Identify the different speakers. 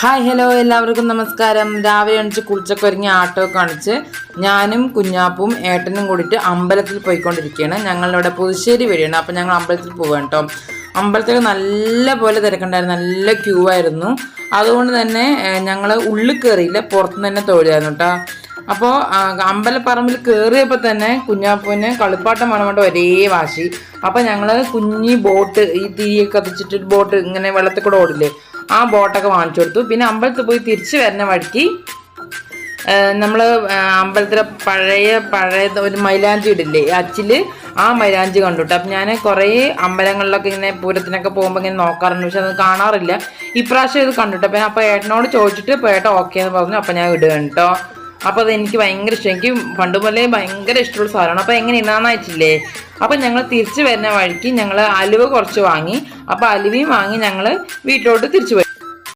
Speaker 1: Hi hello എല്ലാവർക്കും നമസ്കാരം. രാവിലെ എണിച്ച് കുളിച്ചൊക്കെ ഒരുങ്ങി ആട്ടോ കാണിച്ച് ഞാനും കുഞ്ഞാപ്പും ഏട്ടനും കൂടിയിട്ട് അമ്പലത്തിൽ പോയിക്കൊണ്ടിരിക്കുകയാണ്. ഞങ്ങളിവിടെ പുതുശ്ശേരി വഴിയാണ്. അപ്പം ഞങ്ങൾ അമ്പലത്തിൽ പോവാണ് കേട്ടോ അമ്പലത്തിൽ നല്ല പോലെ തിരക്കുണ്ടായിരുന്നു. നല്ല ക്യൂ ആയിരുന്നു. അതുകൊണ്ട് തന്നെ ഞങ്ങൾ ഉള്ളിൽ കയറിയില്ല പുറത്തുനിന്ന് തന്നെ തൊഴിലായിരുന്നു കേട്ടോ അപ്പോൾ അമ്പലപ്പറമ്പിൽ കയറിയപ്പോൾ തന്നെ കുഞ്ഞാപ്പൂവിന് കളിപ്പാട്ടം വേണം കൊണ്ട് ഒരേ വാശി. അപ്പോൾ ഞങ്ങൾ കുഞ്ഞി ബോട്ട് ഈ തിരിയൊക്കെ കത്തിച്ചിട്ട് ബോട്ട് ഇങ്ങനെ വെള്ളത്തിൽ കൂടെ ഓടില്ലേ ആ ബോട്ടൊക്കെ വാങ്ങിച്ചു കൊടുത്തു. പിന്നെ അമ്പലത്തിൽ പോയി തിരിച്ചു വരുന്ന വഴിക്ക് നമ്മൾ അമ്പലത്തിലെ പഴയ പഴയ ഒരു മൈലാഞ്ചി ഇടില്ലേ അച്ചിൽ ആ മൈലാഞ്ചി കണ്ടുട്ടോ അപ്പം ഞാൻ കുറേ അമ്പലങ്ങളിലൊക്കെ ഇങ്ങനെ പൂരത്തിനൊക്കെ പോകുമ്പോൾ ഇങ്ങനെ നോക്കാറുണ്ട് പക്ഷെ അത് കാണാറില്ല. ഇപ്രാവശ്യം ഇത് കണ്ടുട്ടോ അപ്പം അപ്പോൾ ഏട്ടനോട് ചോദിച്ചിട്ട് ഇപ്പോൾ ഏട്ടൻ ഓക്കെ എന്ന് പറഞ്ഞു. അപ്പം ഞാൻ ഇടുകയാണ് കേട്ടോ. അപ്പോൾ അത് എനിക്ക് ഭയങ്കര ഇഷ്ടം. എനിക്ക് പണ്ട് മുതലേ ഭയങ്കര ഇഷ്ടമുള്ള സാധനമാണ്. അപ്പോൾ എങ്ങനെ ഇടാന്ന് വെച്ചില്ലേ? അപ്പം ഞങ്ങൾ തിരിച്ചു വരുന്ന വഴിക്ക് ഞങ്ങൾ അലുവ കുറച്ച് വാങ്ങി. അപ്പോൾ അലുവയും വാങ്ങി ഞങ്ങൾ വീട്ടിലോട്ട് തിരിച്ചു പോയി